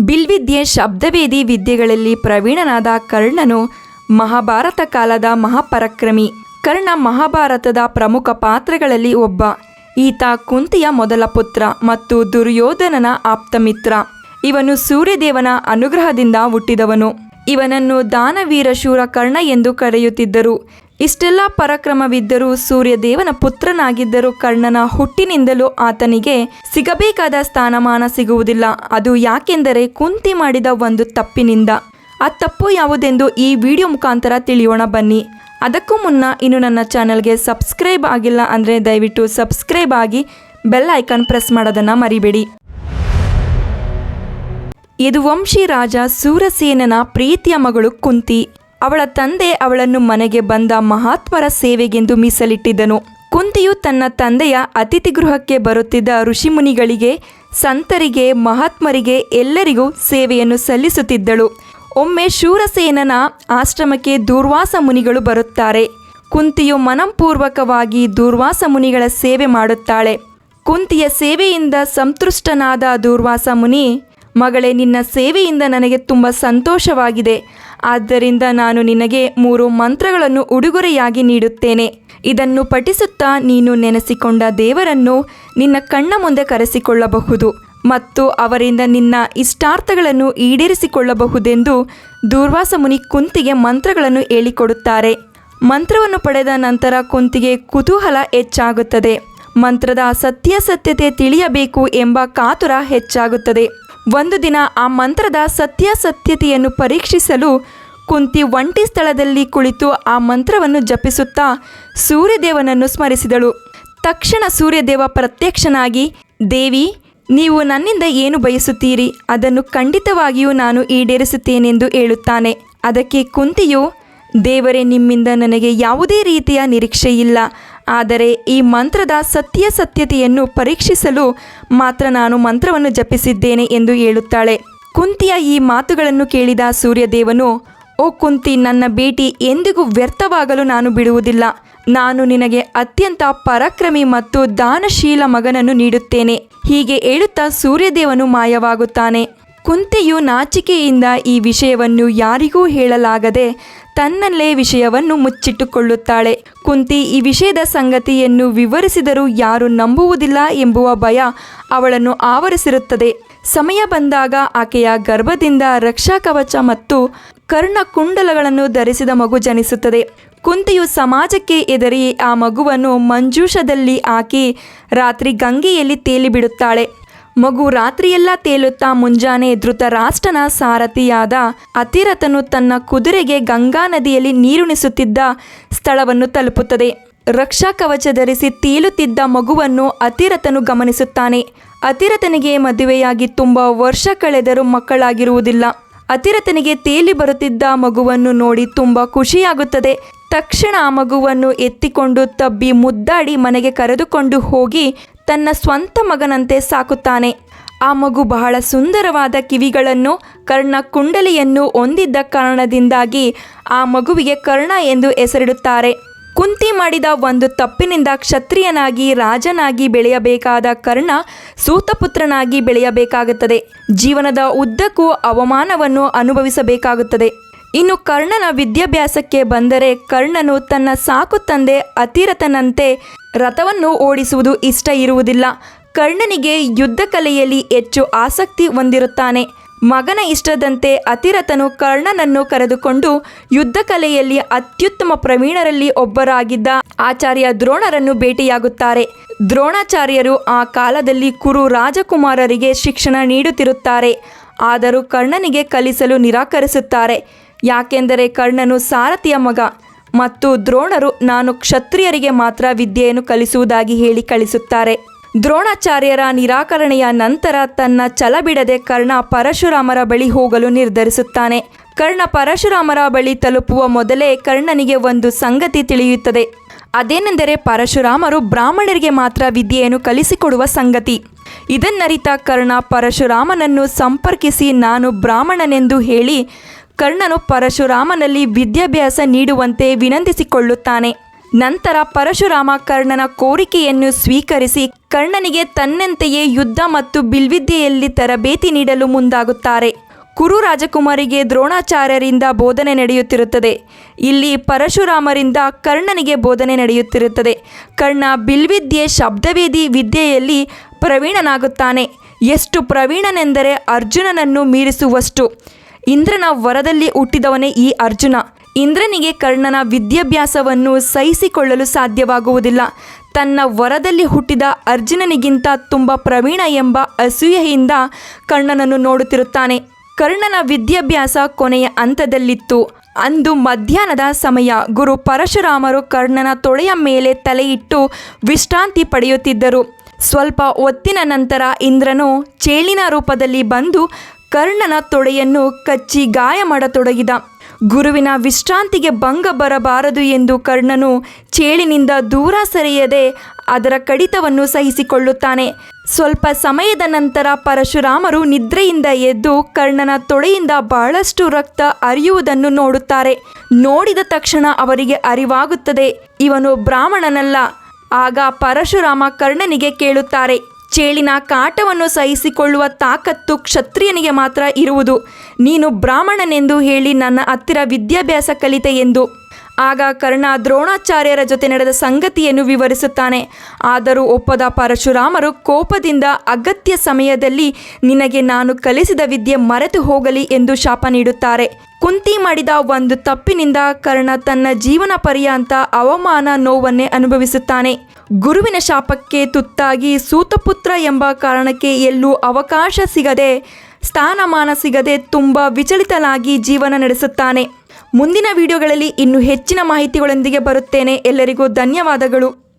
ಬಿಲ್ವಿದ್ಯೆ ಶಬ್ದವೇದಿ ವಿದ್ಯೆಗಳಲ್ಲಿ ಪ್ರವೀಣನಾದ ಕರ್ಣನು ಮಹಾಭಾರತ ಕಾಲದ ಮಹಾಪರಾಕ್ರಮಿ. ಕರ್ಣ ಮಹಾಭಾರತದ ಪ್ರಮುಖ ಪಾತ್ರಗಳಲ್ಲಿ ಒಬ್ಬ. ಈತ ಕುಂತಿಯ ಮೊದಲ ಪುತ್ರ ಮತ್ತು ದುರ್ಯೋಧನನ ಆಪ್ತಮಿತ್ರ ಇವನು ಸೂರ್ಯದೇವನ ಅನುಗ್ರಹದಿಂದ ಹುಟ್ಟಿದವನು. ಇವನನ್ನು ದಾನವೀರ ಶೂರ ಕರ್ಣ ಎಂದು ಕರೆಯುತ್ತಿದ್ದರು. ಇಷ್ಟೆಲ್ಲ ಪರಾಕ್ರಮವಿದ್ದರೂ ಸೂರ್ಯದೇವನ ಪುತ್ರನಾಗಿದ್ದರೂ ಕರ್ಣನ ಹುಟ್ಟಿನಿಂದಲೂ ಆತನಿಗೆ ಸಿಗಬೇಕಾದ ಸ್ಥಾನಮಾನ ಸಿಗುವುದಿಲ್ಲ. ಅದು ಯಾಕೆಂದರೆ ಕುಂತಿ ಮಾಡಿದ ಒಂದು ತಪ್ಪಿನಿಂದ. ಆ ತಪ್ಪು ಯಾವುದೆಂದು ಈ ವಿಡಿಯೋ ಮುಖಾಂತರ ತಿಳಿಯೋಣ ಬನ್ನಿ. ಅದಕ್ಕೂ ಮುನ್ನ ಇನ್ನು ನನ್ನ ಚಾನಲ್ಗೆ ಸಬ್ಸ್ಕ್ರೈಬ್ ಆಗಿಲ್ಲ ಅಂದರೆ ದಯವಿಟ್ಟು ಸಬ್ಸ್ಕ್ರೈಬ್ ಆಗಿ ಬೆಲ್ ಐಕಾನ್ ಪ್ರೆಸ್ ಮಾಡೋದನ್ನು ಮರಿಬೇಡಿ. ಯದುವಂಶಿ ರಾಜ ಸೂರಸೇನನ ಪ್ರೀತಿಯ ಮಗಳು ಕುಂತಿ. ಅವಳ ತಂದೆ ಅವಳನ್ನು ಮನೆಗೆ ಬಂದ ಮಹಾತ್ಮರ ಸೇವೆಗೆಂದು ಮೀಸಲಿಟ್ಟಿದ್ದನು. ಕುಂತಿಯು ತನ್ನ ತಂದೆಯ ಅತಿಥಿ ಗೃಹಕ್ಕೆ ಬರುತ್ತಿದ್ದ ಋಷಿಮುನಿಗಳಿಗೆ, ಸಂತರಿಗೆ, ಮಹಾತ್ಮರಿಗೆ ಎಲ್ಲರಿಗೂ ಸೇವೆಯನ್ನು ಸಲ್ಲಿಸುತ್ತಿದ್ದಳು. ಒಮ್ಮೆ ಶೂರಸೇನನ ಆಶ್ರಮಕ್ಕೆ ದೂರ್ವಾಸ ಮುನಿಗಳು ಬರುತ್ತಾರೆ. ಕುಂತಿಯು ಮನಂಪೂರ್ವಕವಾಗಿ ದೂರ್ವಾಸ ಮುನಿಗಳ ಸೇವೆ ಮಾಡುತ್ತಾಳೆ. ಕುಂತಿಯ ಸೇವೆಯಿಂದ ಸಂತುಷ್ಟನಾದ ದೂರ್ವಾಸ ಮುನಿ, ಮಗಳೇ ನಿನ್ನ ಸೇವೆಯಿಂದ ನನಗೆ ತುಂಬ ಸಂತೋಷವಾಗಿದೆ. ಆದ್ದರಿಂದ ನಾನು ನಿನಗೆ ಮೂರು ಮಂತ್ರಗಳನ್ನು ಉಡುಗೊರೆಯಾಗಿ ನೀಡುತ್ತೇನೆ. ಇದನ್ನು ಪಠಿಸುತ್ತಾ ನೀನು ನೆನೆಸಿಕೊಂಡ ದೇವರನ್ನು ನಿನ್ನ ಕಣ್ಣ ಮುಂದೆ ಕರೆಸಿಕೊಳ್ಳಬಹುದು ಮತ್ತು ಅವರಿಂದ ನಿನ್ನ ಇಷ್ಟಾರ್ಥಗಳನ್ನು ಈಡೇರಿಸಿಕೊಳ್ಳಬಹುದೆಂದು ದೂರ್ವಾಸ ಮುನಿ ಕುಂತಿಗೆ ಮಂತ್ರಗಳನ್ನು ಹೇಳಿಕೊಡುತ್ತಾರೆ. ಮಂತ್ರವನ್ನು ಪಡೆದ ನಂತರ ಕುಂತಿಗೆ ಕುತೂಹಲ ಹೆಚ್ಚಾಗುತ್ತದೆ. ಮಂತ್ರದ ಸತ್ಯಾಸತ್ಯತೆ ತಿಳಿಯಬೇಕು ಎಂಬ ಕಾತುರ ಹೆಚ್ಚಾಗುತ್ತದೆ. ಒಂದು ದಿನ ಆ ಮಂತ್ರದ ಸತ್ಯಾಸತ್ಯತೆಯನ್ನು ಪರೀಕ್ಷಿಸಲು ಕುಂತಿ ಒಂಟಿ ಸ್ಥಳದಲ್ಲಿ ಕುಳಿತು ಆ ಮಂತ್ರವನ್ನು ಜಪಿಸುತ್ತಾ ಸೂರ್ಯದೇವನನ್ನು ಸ್ಮರಿಸಿದಳು. ತಕ್ಷಣ ಸೂರ್ಯದೇವ ಪ್ರತ್ಯಕ್ಷನಾಗಿ, ದೇವಿ, ನೀವು ನನ್ನಿಂದ ಏನು ಬಯಸುತ್ತೀರಿ? ಅದನ್ನು ಖಂಡಿತವಾಗಿಯೂ ನಾನು ಈಡೇರಿಸುತ್ತೇನೆಂದು ಹೇಳುತ್ತಾನೆ. ಅದಕ್ಕೆ ಕುಂತಿಯು, ದೇವರೇ, ನಿಮ್ಮಿಂದ ನನಗೆ ಯಾವುದೇ ರೀತಿಯ ನಿರೀಕ್ಷೆ ಇಲ್ಲ ಆದರೆ ಈ ಮಂತ್ರದ ಸತ್ಯ ಸತ್ಯತೆಯನ್ನು ಪರೀಕ್ಷಿಸಲು ಮಾತ್ರ ನಾನು ಮಂತ್ರವನ್ನು ಜಪಿಸಿದ್ದೇನೆ ಎಂದು ಹೇಳುತ್ತಾಳೆ. ಕುಂತಿಯ ಈ ಮಾತುಗಳನ್ನು ಕೇಳಿದ ಸೂರ್ಯದೇವನು, ಓ ಕುಂತಿ, ನನ್ನ ಭೇಟಿ ಎಂದಿಗೂ ವ್ಯರ್ಥವಾಗಲು ನಾನು ಬಿಡುವುದಿಲ್ಲ. ನಾನು ನಿನಗೆ ಅತ್ಯಂತ ಪರಾಕ್ರಮಿ ಮತ್ತು ದಾನಶೀಲ ಮಗನನ್ನು ನೀಡುತ್ತೇನೆ. ಹೀಗೆ ಹೇಳುತ್ತಾ ಸೂರ್ಯದೇವನು ಮಾಯವಾಗುತ್ತಾನೆ. ಕುಂತಿಯು ನಾಚಿಕೆಯಿಂದ ಈ ವಿಷಯವನ್ನು ಯಾರಿಗೂ ಹೇಳಲಾಗದೆ ತನ್ನಲ್ಲೇ ವಿಷಯವನ್ನು ಮುಚ್ಚಿಟ್ಟುಕೊಳ್ಳುತ್ತಾಳೆ. ಕುಂತಿ ಈ ವಿಷಯದ ಸಂಗತಿಯನ್ನು ವಿವರಿಸಿದರೂ ಯಾರು ನಂಬುವುದಿಲ್ಲ ಎಂಬುವ ಭಯ ಅವಳನ್ನು ಆವರಿಸಿರುತ್ತದೆ. ಸಮಯ ಬಂದಾಗ ಆಕೆಯ ಗರ್ಭದಿಂದ ರಕ್ಷಾ ಕವಚ ಮತ್ತು ಕರ್ಣ ಕುಂಡಲಗಳನ್ನು ಧರಿಸಿದ ಮಗು ಜನಿಸುತ್ತದೆ. ಕುಂತಿಯು ಸಮಾಜಕ್ಕೆ ಎದರಿ ಆ ಮಗುವನ್ನು ಮಂಜೂಷದಲ್ಲಿ ಹಾಕಿ ರಾತ್ರಿ ಗಂಗೆಯಲ್ಲಿ ತೇಲಿಬಿಡುತ್ತಾಳೆ. ಮಗು ರಾತ್ರಿಯೆಲ್ಲ ತೇಲುತ್ತಾ ಮುಂಜಾನೆ ಧೃತರಾಷ್ಟ್ರನ ಸಾರಥಿಯಾದ ಅತಿರಥನು ತನ್ನ ಕುದುರೆಗೆ ಗಂಗಾ ನದಿಯಲ್ಲಿ ನೀರುಣಿಸುತ್ತಿದ್ದ ಸ್ಥಳವನ್ನು ತಲುಪುತ್ತದೆ. ರಕ್ಷಾ ಕವಚ ಧರಿಸಿ ತೇಲುತ್ತಿದ್ದ ಮಗುವನ್ನು ಅತಿರಥನು ಗಮನಿಸುತ್ತಾನೆ. ಅತಿರಥನಿಗೆ ಮದುವೆಯಾಗಿ ತುಂಬ ವರ್ಷ ಕಳೆದರೂ ಮಕ್ಕಳಾಗಿರುವುದಿಲ್ಲ. ಅತಿರಥನಿಗೆ ತೇಲಿ ಬರುತ್ತಿದ್ದ ಮಗುವನ್ನು ನೋಡಿ ತುಂಬ ಖುಷಿಯಾಗುತ್ತದೆ. ತಕ್ಷಣ ಆ ಮಗುವನ್ನು ಎತ್ತಿಕೊಂಡು ತಬ್ಬಿ ಮುದ್ದಾಡಿ ಮನೆಗೆ ಕರೆದುಕೊಂಡು ಹೋಗಿ ತನ್ನ ಸ್ವಂತ ಮಗನಂತೆ ಸಾಕುತ್ತಾನೆ. ಆ ಮಗು ಬಹಳ ಸುಂದರವಾದ ಕಿವಿಗಳನ್ನು, ಕರ್ಣ ಕುಂಡಲಿಯನ್ನು ಹೊಂದಿದ್ದ ಕಾರಣದಿಂದಾಗಿ ಆ ಮಗುವಿಗೆ ಕರ್ಣ ಎಂದು ಹೆಸರಿಡುತ್ತಾರೆ. ಕುಂತಿ ಮಾಡಿದ ಒಂದು ತಪ್ಪಿನಿಂದ ಕ್ಷತ್ರಿಯನಾಗಿ, ರಾಜನಾಗಿ ಬೆಳೆಯಬೇಕಾದ ಕರ್ಣ ಸೂತಪುತ್ರನಾಗಿ ಬೆಳೆಯಬೇಕಾಗುತ್ತದೆ. ಜೀವನದ ಉದ್ದಕ್ಕೂ ಅವಮಾನವನ್ನು ಅನುಭವಿಸಬೇಕಾಗುತ್ತದೆ. ಇನ್ನು ಕರ್ಣನ ವಿದ್ಯಾಭ್ಯಾಸಕ್ಕೆ ಬಂದರೆ ಕರ್ಣನು ತನ್ನ ಸಾಕು ತಂದೆ ಅತಿರಥನಂತೆ ರಥವನ್ನು ಓಡಿಸುವುದು ಇಷ್ಟ ಇರುವುದಿಲ್ಲ. ಕರ್ಣನಿಗೆ ಯುದ್ಧ ಕಲೆಯಲ್ಲಿ ಹೆಚ್ಚು ಆಸಕ್ತಿ ಹೊಂದಿರುತ್ತಾನೆ. ಮಗನ ಇಷ್ಟದಂತೆ ಅತಿರಥನು ಕರ್ಣನನ್ನು ಕರೆದುಕೊಂಡು ಯುದ್ಧ ಕಲೆಯಲ್ಲಿ ಅತ್ಯುತ್ತಮ ಪ್ರವೀಣರಲ್ಲಿ ಒಬ್ಬರಾಗಿದ್ದ ಆಚಾರ್ಯ ದ್ರೋಣರನ್ನು ಭೇಟಿಯಾಗುತ್ತಾರೆ. ದ್ರೋಣಾಚಾರ್ಯರು ಆ ಕಾಲದಲ್ಲಿ ಕುರು ರಾಜಕುಮಾರರಿಗೆ ಶಿಕ್ಷಣ ನೀಡುತ್ತಿರುತ್ತಾರೆ. ಆದರೂ ಕರ್ಣನಿಗೆ ಕಲಿಸಲು ನಿರಾಕರಿಸುತ್ತಾರೆ. ಯಾಕೆಂದರೆ ಕರ್ಣನು ಸಾರಥಿಯ ಮಗ ಮತ್ತು ದ್ರೋಣರು ನಾನು ಕ್ಷತ್ರಿಯರಿಗೆ ಮಾತ್ರ ವಿದ್ಯೆಯನ್ನು ಕಲಿಸುವುದಾಗಿ ಹೇಳಿ ಕಳಿಸುತ್ತಾರೆ. ದ್ರೋಣಾಚಾರ್ಯರ ನಿರಾಕರಣೆಯ ನಂತರ ತನ್ನ ಛಲ ಬಿಡದೆ ಕರ್ಣ ಪರಶುರಾಮರ ಬಳಿ ಹೋಗಲು ನಿರ್ಧರಿಸುತ್ತಾನೆ. ಕರ್ಣ ಪರಶುರಾಮರ ಬಳಿ ತಲುಪುವ ಮೊದಲೇ ಕರ್ಣನಿಗೆ ಒಂದು ಸಂಗತಿ ತಿಳಿಯುತ್ತದೆ. ಅದೇನೆಂದರೆ ಪರಶುರಾಮರು ಬ್ರಾಹ್ಮಣರಿಗೆ ಮಾತ್ರ ವಿದ್ಯೆಯನ್ನು ಕಲಿಸಿಕೊಡುವ ಸಂಗತಿ. ಇದನ್ನರಿತ ಕರ್ಣ ಪರಶುರಾಮನನ್ನು ಸಂಪರ್ಕಿಸಿ ನಾನು ಬ್ರಾಹ್ಮಣನೆಂದು ಹೇಳಿ ಕರ್ಣನು ಪರಶುರಾಮನಲ್ಲಿ ವಿದ್ಯಾಭ್ಯಾಸ ನೀಡುವಂತೆ ವಿನಂತಿಸಿಕೊಳ್ಳುತ್ತಾನೆ. ನಂತರ ಪರಶುರಾಮ ಕರ್ಣನ ಕೋರಿಕೆಯನ್ನು ಸ್ವೀಕರಿಸಿ ಕರ್ಣನಿಗೆ ತನ್ನಂತೆಯೇ ಯುದ್ಧ ಮತ್ತು ಬಿಲ್ವಿದ್ಯೆಯಲ್ಲಿ ತರಬೇತಿ ನೀಡಲು ಮುಂದಾಗುತ್ತಾರೆ. ಕುರು ರಾಜಕುಮಾರಿಗೆ ದ್ರೋಣಾಚಾರ್ಯರಿಂದ ಬೋಧನೆ ನಡೆಯುತ್ತಿರುತ್ತದೆ. ಇಲ್ಲಿ ಪರಶುರಾಮರಿಂದ ಕರ್ಣನಿಗೆ ಬೋಧನೆ ನಡೆಯುತ್ತಿರುತ್ತದೆ. ಕರ್ಣ ಬಿಲ್ವಿದ್ಯೆ ಶಬ್ದವೇದಿ ವಿದ್ಯೆಯಲ್ಲಿ ಪ್ರವೀಣನಾಗುತ್ತಾನೆ. ಎಷ್ಟು ಪ್ರವೀಣನೆಂದರೆ ಅರ್ಜುನನನ್ನು ಮೀರಿಸುವಷ್ಟು. ಇಂದ್ರನ ವರದಲ್ಲಿ ಹುಟ್ಟಿದವನೇ ಈ ಅರ್ಜುನ. ಇಂದ್ರನಿಗೆ ಕರ್ಣನ ವಿದ್ಯಾಭ್ಯಾಸವನ್ನು ಸಹಿಸಿಕೊಳ್ಳಲು ಸಾಧ್ಯವಾಗುವುದಿಲ್ಲ. ತನ್ನ ವರದಲ್ಲಿ ಹುಟ್ಟಿದ ಅರ್ಜುನನಿಗಿಂತ ತುಂಬ ಪ್ರವೀಣ ಎಂಬ ಅಸೂಯೆಯಿಂದ ಕರ್ಣನನ್ನು ನೋಡುತ್ತಿರುತ್ತಾನೆ. ಕರ್ಣನ ವಿದ್ಯಾಭ್ಯಾಸ ಕೊನೆಯ ಹಂತದಲ್ಲಿತ್ತು. ಅಂದು ಮಧ್ಯಾಹ್ನದ ಸಮಯ ಗುರು ಪರಶುರಾಮರು ಕರ್ಣನ ತೊಳೆಯ ಮೇಲೆ ತಲೆಯಿಟ್ಟು ವಿಶ್ರಾಂತಿ ಪಡೆಯುತ್ತಿದ್ದರು. ಸ್ವಲ್ಪ ಹೊತ್ತಿನ ನಂತರ ಇಂದ್ರನು ಚೇಳಿನ ರೂಪದಲ್ಲಿ ಬಂದು ಕರ್ಣನ ತೊಡೆಯನ್ನು ಕಚ್ಚಿ ಗಾಯ ಮಾಡತೊಡಗಿದ. ಗುರುವಿನ ವಿಶ್ರಾಂತಿಗೆ ಭಂಗ ಬರಬಾರದು ಎಂದು ಕರ್ಣನು ಚೇಳಿನಿಂದ ದೂರ ಸರಿಯದೆ ಅದರ ಕಡಿತವನ್ನು ಸಹಿಸಿಕೊಳ್ಳುತ್ತಾನೆ. ಸ್ವಲ್ಪ ಸಮಯದ ನಂತರ ಪರಶುರಾಮರು ನಿದ್ರೆಯಿಂದ ಎದ್ದು ಕರ್ಣನ ತೊಡೆಯಿಂದ ಬಹಳಷ್ಟು ರಕ್ತ ಅರಿಯುವುದನ್ನು ನೋಡುತ್ತಾರೆ. ನೋಡಿದ ತಕ್ಷಣ ಅವರಿಗೆ ಅರಿವಾಗುತ್ತದೆ, ಇವನು ಬ್ರಾಹ್ಮಣನಲ್ಲ. ಆಗ ಪರಶುರಾಮ ಕರ್ಣನಿಗೆ ಕೇಳುತ್ತಾರೆ ಚೇಳಿನ ಕಾಟವನ್ನು ಸಹಿಸಿಕೊಳ್ಳುವ ತಾಕತ್ತು ಕ್ಷತ್ರಿಯನಿಗೆ ಮಾತ್ರ ಇರುವುದು. ನೀನು ಬ್ರಾಹ್ಮಣನೆಂದು ಹೇಳಿ ನನ್ನ ಹತ್ತಿರ ವಿದ್ಯಾಭ್ಯಾಸ ಕಲಿತೆ ಎಂದು. ಆಗ ಕರ್ಣ ದ್ರೋಣಾಚಾರ್ಯರ ಜೊತೆ ನಡೆದ ಸಂಗತಿಯನ್ನು ವಿವರಿಸುತ್ತಾನೆ. ಆದರೂ ಒಪ್ಪದ ಪರಶುರಾಮರು ಕೋಪದಿಂದ ಅಗತ್ಯ ಸಮಯದಲ್ಲಿ ನಿನಗೆ ನಾನು ಕಲಿಸಿದ ವಿದ್ಯೆ ಮರೆತು ಹೋಗಲಿ ಎಂದು ಶಾಪ ನೀಡುತ್ತಾರೆ. ಕುಂತಿ ಮಾಡಿದ ಒಂದು ತಪ್ಪಿನಿಂದ ಕರ್ಣ ತನ್ನ ಜೀವನ ಪರ್ಯಂತ ಅವಮಾನ ನೋವನ್ನೇ ಅನುಭವಿಸುತ್ತಾನೆ. ಗುರುವಿನ ಶಾಪಕ್ಕೆ ತುತ್ತಾಗಿ ಸೂತಪುತ್ರ ಎಂಬ ಕಾರಣಕ್ಕೆ ಎಲ್ಲೂ ಅವಕಾಶ ಸಿಗದೆ, ಸ್ಥಾನಮಾನ ಸಿಗದೆ ತುಂಬ ವಿಚಲಿತನಾಗಿ ಜೀವನ ನಡೆಸುತ್ತಾನೆ. ಮುಂದಿನ ವಿಡಿಯೋಗಳಲ್ಲಿ ಇನ್ನೂ ಹೆಚ್ಚಿನ ಮಾಹಿತಿಗಳೊಂದಿಗೆ ಬರುತ್ತೇನೆ. ಎಲ್ಲರಿಗೂ ಧನ್ಯವಾದಗಳು.